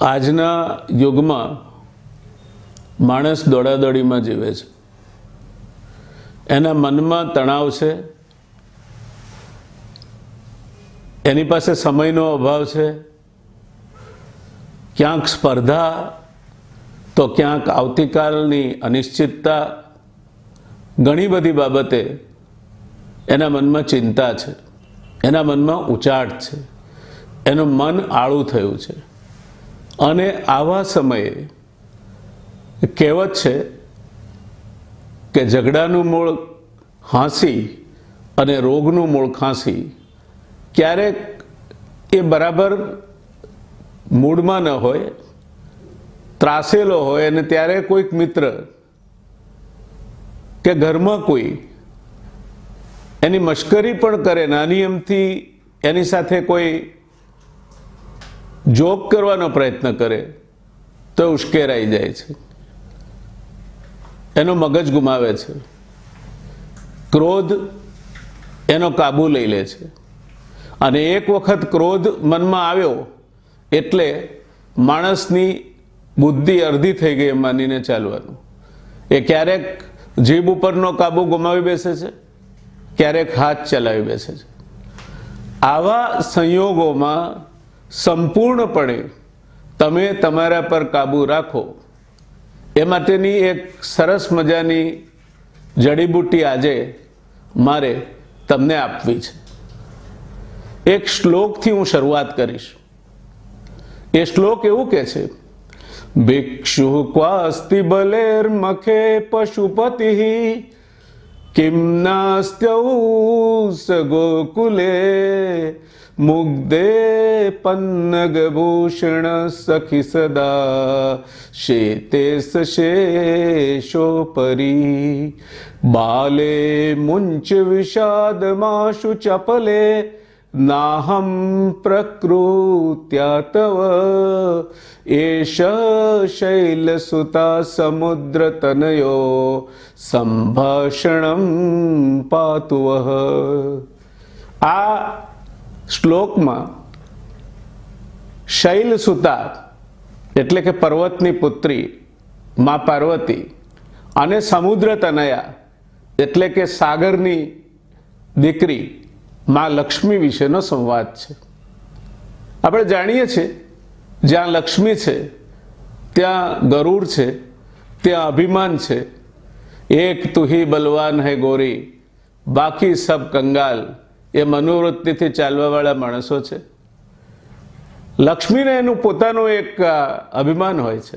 આજના યુગમાં માણસ દોડાદોડીમાં જીવે છે. એના મનમાં તણાવ છે. એની પાસે સમયનો અભાવ છે. ક્યાંક સ્પર્ધા તો ક્યાંક આવતીકાલની અનિશ્ચિતતા, ઘણી બધી બાબતે એના મનમાં ચિંતા છે. એના મનમાં ઉચાટ છે. એનું મન આળું થયું છે. અને આવા સમયે કહેવત છે કે ઝઘડાનું મૂળ હાંસી અને રોગનું મૂળ ખાંસી ક્યારેક એ બરાબર મૂડમાં ન હોય, ત્રાસેલો હોય અને ત્યારે કોઈક મિત્ર કે ઘરમાં કોઈ એની મશ્કરી પણ કરે, નાની એમથી એની સાથે કોઈ જોક કરવાનો પ્રયત્ન કરે, તો ઉશ્કેરાઈ જાય છે. એનો મગજ ગુમાવે છે. ક્રોધ એનો કાબુ લઈ લે છે. અને એક વખત ક્રોધ મનમાં આવ્યો, એટલે માણસની બુદ્ધિ અડધી થઈ ગઈ એમ માનીને ચાલવાનું. એ ક્યારેક જીભ ઉપરનો કાબુ ગુમાવી બેસે છે, ક્યારેક હાથ ચલાવી બેસે છે. આવા સંયોગોમાં સંપૂર્ણપણે તમે તમારા પર કાબુ રાખો. એ માટેની એક સરસ મજાની જડીબુટ્ટી આજે મારે તમને આપવી છે. એક શ્લોકથી હું શરૂઆત કરીશ. એ શ્લોક એવું કે છે, ભિક્ષુ ક્વાસ્તિ બલેર્મખે પશુપતિ કિમ નાસ્ત્યૌ સ ગોકુલે મુગ્ધે પન્નગભૂષણ સખી સદા શેતે શેષોપરી બાલે મુંચ વિષાદમાશુ ચપલે નાહમ પ્રકૃત્યા તવ એષ શૈલસુતા સમુદ્રતનયો સંભાષણમ પાતુ વઃ આ શ્લોકમાં શૈલસુતા એટલે કે પર્વતની પુત્રી, મા પાર્વતી અને સમુદ્ર તનયા એટલે કે સાગરની દીકરી મા લક્ષ્મી વિશેનો સંવાદ છે. આપણે જાણીએ છીએ, જ્યાં લક્ષ્મી છે, ત્યાં ગરુડ છે, ત્યાં અભિમાન છે. એક તુહી બલવાન હૈ ગોરી, બાકી સબ કંગાલ. એ મનોવૃત્તિથી ચાલવાવાળા માણસો છે. લક્ષ્મીને એનું પોતાનું એક અભિમાન હોય છે.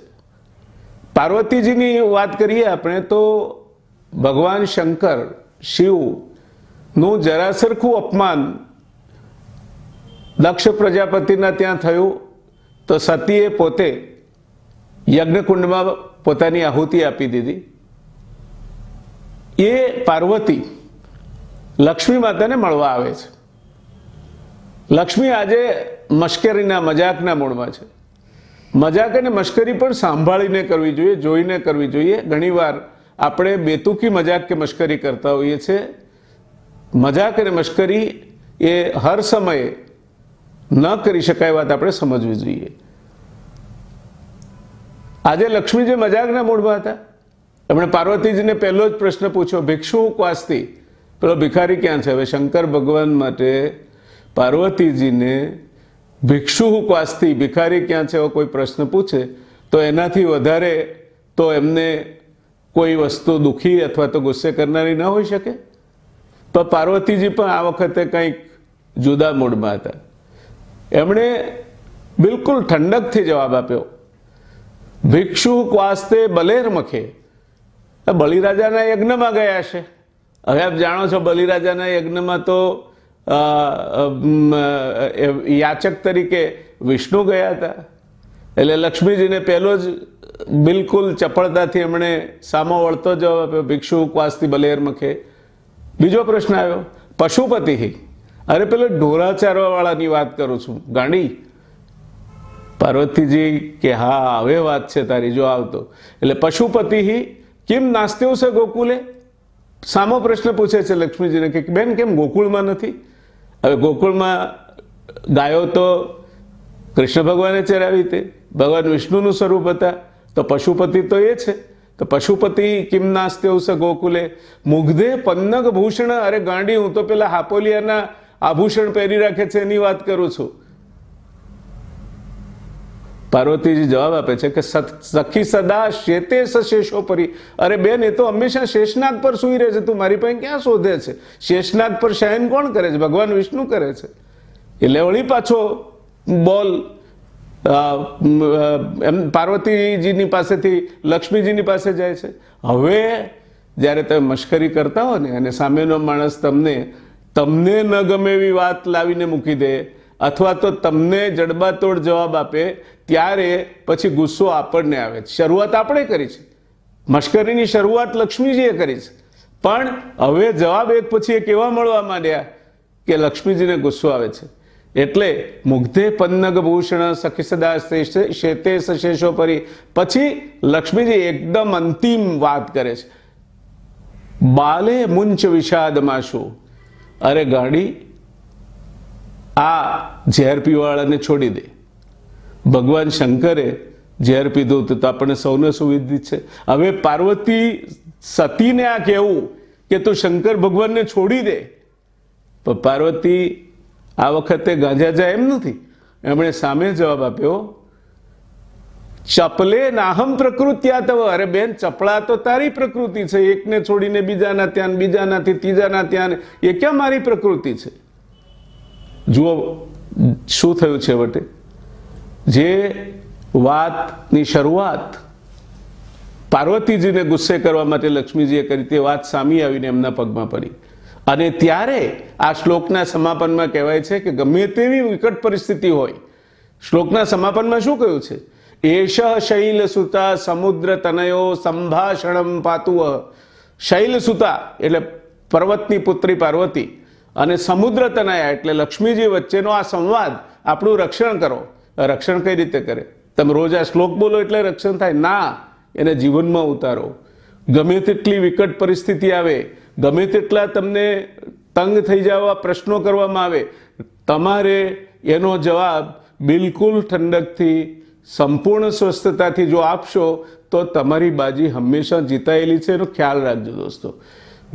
પાર્વતીજીની વાત કરીએ આપણે તો ભગવાન શંકર, શિવ નું જરા સરખું અપમાન દક્ષ પ્રજાપતિના ત્યાં થયું તો સતીએ પોતે યજ્ઞકુંડમાં પોતાની આહુતિ આપી દીધી. એ પાર્વતી લક્ષ્મી માતાને મળવા આવે છે. લક્ષ્મી આજે મશ્કરીના મજાકના મૂળમાં છે. મજાક અને મશ્કરી પણ સાંભળીને કરવી જોઈએ, જોઈને કરવી જોઈએ. ઘણીવાર આપણે બેતુકી મજાક કે મશ્કરી કરતા હોઈએ છીએ. મજાક અને મશ્કરી એ હર સમયે ન કરી શકાય વાત આપણે સમજવી જોઈએ. આજે લક્ષ્મીજી મજાકના મૂળમાં હતા, એમણે પાર્વતીજીને પહેલો જ પ્રશ્ન પૂછ્યો, ભિક્ષુ ક્વાસ્તી પેલો ભિખારી ક્યાં છે? હવે શંકર ભગવાન માટે પાર્વતીજીને ભિક્ષુ ક્વાસ્તી ભિખારી ક્યાં છે? એવો કોઈ પ્રશ્ન પૂછે, તો એનાથી વધારે તો એમને કોઈ વસ્તુ દુઃખી અથવા તો ગુસ્સે કરનારી ન હોઈ શકે. તો પાર્વતીજી પણ આ વખતે કંઈક જુદા મૂડમાં હતા. એમણે બિલકુલ ઠંડકથી જવાબ આપ્યો, ભિક્ષુ બલેર મખે. બલિરાજાના યજ્ઞમાં ગયા છે હવે આપ જાણો છો બલિરાજાના યજ્ઞમાં તો યાચક તરીકે વિષ્ણુ ગયા હતા. એટલે લક્ષ્મીજીને પહેલો જ બિલકુલ ચપળતાથી એમણે સામો વળતો જવાબ આપ્યો, ભિક્ષુ ઉપવાસથી બલેર મખે. બીજો પ્રશ્ન આવ્યો. પશુપતિ. અરે પેલો ઢોરા ચારવાવાળાની વાત કરું છું. ગાંડી, પાર્વતીજી કે, હા, હવે વાત છે તારી, જો આવતો. એટલે પશુપતિ, કેમ નાસ્તેવ છે ગોકુલે? સામો પ્રશ્ન પૂછે છે લક્ષ્મીજીને કે, બેન, કેમ ગોકુળમાં નથી? હવે ગોકુળમાં ગાયો તો કૃષ્ણ ભગવાને ચરાવી તે. ભગવાન વિષ્ણુનું સ્વરૂપ હતા. તો પશુપતિ તો એ છે. તો પશુપતિ કિમ નાસ્તે ઉસ ગોકુલે? મુગ્ધે પન્નગ ભૂષણ, અરે ગાંડી, હું તો પેલા હાપોલિયાના આભૂષણ પહેરી રાખે છે, એની વાત કરું છું. પાર્વતીજી જવાબ આપે છે કે સખી સદા શેતે શેષો પરી અરે બેન, એ તો હંમેશા શેષનાગ પર સૂઈ રહે છે, તું મારી પાસે ક્યાં શોધે છે? શેષનાગ પર શયન કોણ કરે છે? ભગવાન વિષ્ણુ કરે છે. એટલે વળી પાછો બોલ. એમ પાર્વતીજીની પાસેથી, લક્ષ્મીજીની પાસે જાય છે. હવે જ્યારે તમે મશ્કરી કરતા હો ને અને સામેનો માણસ તમને તમને ન ગમે એવી વાત લાવીને મૂકી દે, અથવા તો તમને જડબાતોડ જવાબ આપે, ત્યારે પછી ગુસ્સો આપણને આવે છે. શરૂઆત આપણે કરી છે. મશ્કરીની શરૂઆત લક્ષ્મીજીએ કરી છે. પણ હવે જવાબ એક પછી એક એવા મળવા માંડ્યા કે લક્ષ્મીજીને ગુસ્સો આવે છે. એટલે મુગ્ધે પન્નગભૂષણ ભૂષણ શેષ- શેતે શેષો પરી. પછી લક્ષ્મીજી એકદમ અંતિમ વાત કરે છે. બાલે મુંચ વિષાદમાં શું અરે ગાડી, આ ઝેર પીવાળાને છોડી દે. ભગવાન શંકરે ઝેર પીધું હતું તો આપણને સૌને સુવિધિત છે. હવે પાર્વતી સતીને આ કહેવું કે તું શંકર ભગવાનને છોડી દે. પણ પાર્વતી આ વખતે ગાંજાજા એમ નથી. એમણે સામે જવાબ આપ્યો, ચપલે નાહમ પ્રકૃત્યા તવ અરે બેન, ચપળા તો તારી પ્રકૃતિ છે. એકને છોડીને બીજાના ત્યાં, બીજાનાથી ત્રીજાના ત્યાં. એ ક્યાં મારી પ્રકૃતિ છે? જુઓ, શું થયું છે વટે જે વાતની શરૂઆત પાર્વતીજીને ગુસ્સે કરવા માટે લક્ષ્મીજીએ કરી, તે વાત સામી આવીને એમના પગમાં પડી. અને ત્યારે આ શ્લોકના સમાપનમાં કહેવાય છે કે ગમે તેવી વિકટ પરિસ્થિતિ હોય. શ્લોકના સમાપનમાં શું કહ્યું છે? એષ શૈલસુતા સમુદ્ર તનયો સંભાષણમ પાતુવ શૈલસુતા એટલે પર્વતની પુત્રી પાર્વતી અને સમુદ્ર તનયા એટલે લક્ષ્મીજી વચ્ચેનો આ સંવાદ, આપણું રક્ષણ કરો. રક્ષણ કઈ રીતે કરે? તમે રોજ આ શ્લોક બોલો એટલે રક્ષણ થાય. ના, એને જીવનમાં ઉતારો. ગમે તેટલી વિકટ પરિસ્થિતિ આવે ગમે તેટલા તમને તંગ થઈ જવા પ્રશ્નો કરવામાં આવે, તમારે એનો જવાબ બિલકુલ ઠંડકથી, સંપૂર્ણ સ્વસ્થતાથી જો આપશો, તો તમારી બાજી હંમેશા જીતાયેલી છે. એનો ખ્યાલ રાખજો દોસ્તો.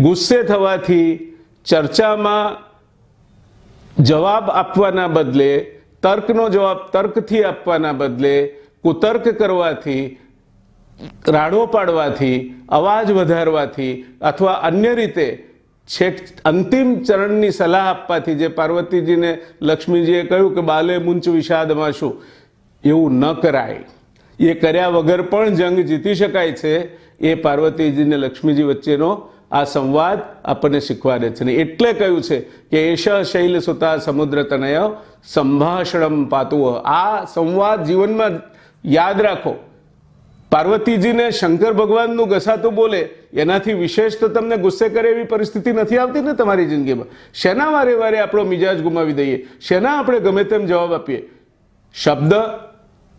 ગુસ્સે થવાથી ચર્ચામાં જવાબ આપવાના બદલે, તર્કનો જવાબ તર્કથી આપવાના બદલે, કુતર્ક કરવાથી રાડો પાડવાથી, અવાજ વધારવાથી અથવા અન્ય રીતે છેક અંતિમ ચરણની સલાહ આપવાથી, જે પાર્વતીજીને લક્ષ્મીજીએ કહ્યું કે બાલે મુંચ વિષાદમાં શું? એવું ન કરાય. એ કર્યા વગર પણ જંગ જીતી શકાય છે. એ પાર્વતીજીને લક્ષ્મીજી વચ્ચેનો આ સંવાદ આપણને શીખવાડે છે. ને એટલે કહ્યું છે કે એશ શૈલ સુતા સમુદ્ર તનય સંભાષણમ પાતું આ સંવાદ જીવનમાં યાદ રાખો. પાર્વતીજીને શંકર ભગવાનનું ઘસાતું બોલે, એનાથી વિશેષ તો તમને ગુસ્સે કરે એવી પરિસ્થિતિ નથી આવતી ને તમારી જિંદગીમાં? શેના વારે વારે આપણો મિજાજ ગુમાવી દઈએ? શેના આપણે ગમે તેમ જવાબ આપીએ? શબ્દ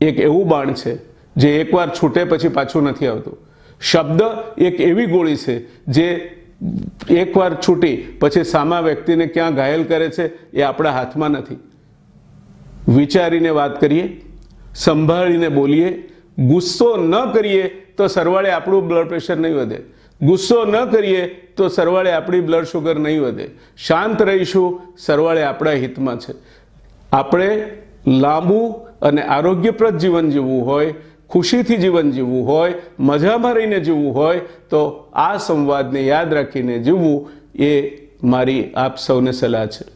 એક એવું બાણ છે, જે એકવાર છૂટે પછી પાછું નથી આવતું. શબ્દ એક એવી ગોળી છે, જે એકવાર છૂટી પછી સામા વ્યક્તિને ક્યાં ઘાયલ કરે છે એ આપણા હાથમાં નથી. વિચારીને વાત કરીએ, સંભાળીને બોલીએ ગુસ્સો ન કરીએ તો સરવાળે આપણું બ્લડ પ્રેશર નહીં વધે. ગુસ્સો ન કરીએ તો સરવાળે આપણી બ્લડ શુગર નહીં વધે. શાંત રહીશું, સરવાળે આપણા હિતમાં છે. આપણે લાંબુ અને આરોગ્યપ્રદ જીવન જીવવું હોય, ખુશીથી જીવન જીવવું હોય, મજામાં રહીને જીવવું હોય, તો આ સંવાદને યાદ રાખીને જીવવું એ મારી આપ સૌને સલાહ છે.